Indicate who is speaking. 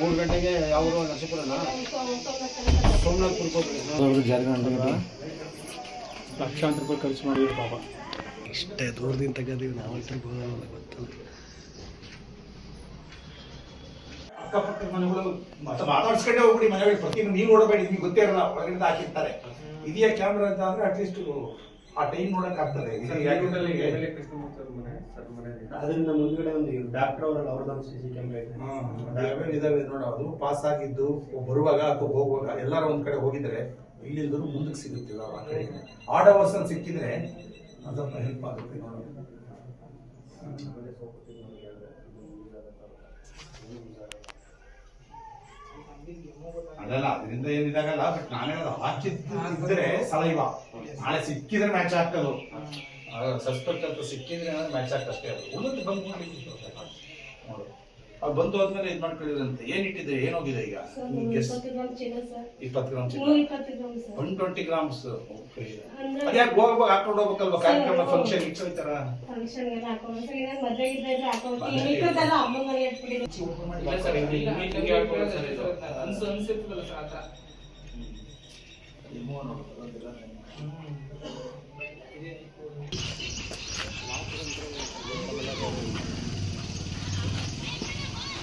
Speaker 1: ಮೂರು ಗಂಟೆಗೆ ಯಾವ ಊರು ನರಸೀಪುರನ? ಸೋಮನಾಥ್ಪುರಕ್ಕೆ ಜಾರ್ಖಂಡ್
Speaker 2: ಲಕ್ಷಾಂತರ ರೂಪಾಯಿ ಖರ್ಚು ಮಾಡಿದ್ರು ಪಾಪ.
Speaker 1: ಇಷ್ಟೇ ದೂರದಿಂದ ತೆಗೆದೀವಿ ನಾವು ಹೋಗೋಲ್ಲ ಗೊತ್ತಲ್ಲ.
Speaker 3: ಅಕ್ಕಪಕ್ಕದ ಮನೆಗಳು ಮತ್ತೆ ಮಾತಾಡ್ಸ್ಕೊಂಡೇ ಹೋಗ್ಬಿಡಿ ಮನೆಗಳು ಪ್ರತಿ ನೀವು ನೋಡಬೇಡಿ ನಿಮ್ಗೆ ಗೊತ್ತೇ ಇರಲ್ಲ ಒಳಗಡೆ ಹಾಕಿರ್ತಾರೆ. ಇದೆಯಾ ಕ್ಯಾಮ್ರಾ ಅಂತ ಅಂದ್ರೆ ಅಟ್ಲೀಸ್ಟ್ ಆ ಟೈಮ್ ನೋಡಕ್ ಆಗ್ತದೆ.
Speaker 1: ಅದರಿಂದ ಮುಂದ್ಗಡೆ ಒಂದು ಡಾಕ್ಟರ್ ಅವರಲ್ಲ ಅವ್ರದ್ದು ಸಿ ಸಿ ಕ್ಯಾಮ್ರಾ
Speaker 3: ಇದಾವೆ ನೋಡ ಅದು. ಪಾಸ್ ಆಗಿದ್ದು ಬರುವಾಗ ಅಥವಾ ಹೋಗುವಾಗ ಎಲ್ಲಾರು ಒಂದ್ ಕಡೆ ಹೋಗಿದ್ರೆ ಇಲ್ಲಿಂದರೂ ಮುಂದಕ್ಕೆ ಸಿಗುತ್ತಿಲ್ಲ ಆ ಕಡೆ ಆಡ್ ಅವರ್ಸ್ ಅಲ್ಲಿ ಸಿಕ್ಕಿದ್ರೆ ಸ್ವಲ್ಪ ಹೆಲ್ಪ್ ಆಗುತ್ತೆ ನೋಡೋದು ಅದರಿಂದ ಏನಿದಾಗಲ್ಲ ಬಟ್ ನಾನೇ ಅದು ಹಾಕಿದ್ರೆ ಸಲೈವ ನಾಳೆ ಸಿಕ್ಕಿದ್ರೆ ಮ್ಯಾಚ್ ಹಾಕೋದು ಸಸ್ಪೆಕ್ಟ್ ಅಂತ ಸಿಕ್ಕಿದ್ರೆ ಮ್ಯಾಚ್ ಹಾಕಷ್ಟೇ ಅದು ಉಳಿದು ಬಂದು ನೋಡು. ಅದು ಬಂದು ಆದ್ಮೇಲೆ ಇದ್ ಮಾಡ್ಕೊಂಡಿದ್ರಂತೆ. ಏನ್ ಇಟ್ಟಿದ್ರೆ? ಏನೋಗಿದೆ ಈಗ? ಇಪ್ಪತ್ತು ಗ್ರಾಮ್ ಒನ್ ಟ್ವೆಂಟಿ ಗ್ರಾಮ್ಸ್. ಅದ್ಯಾಕೆ ಹೋಗ್ಬೇಕು ಹಾಕೊಂಡು ಹೋಗ್ಬೇಕಲ್ವಾ ಕಾರ್ಯಕ್ರಮ ಫಂಕ್ಷನ್ ಇಟ್ಟು ಹೋಯ್ತಾರ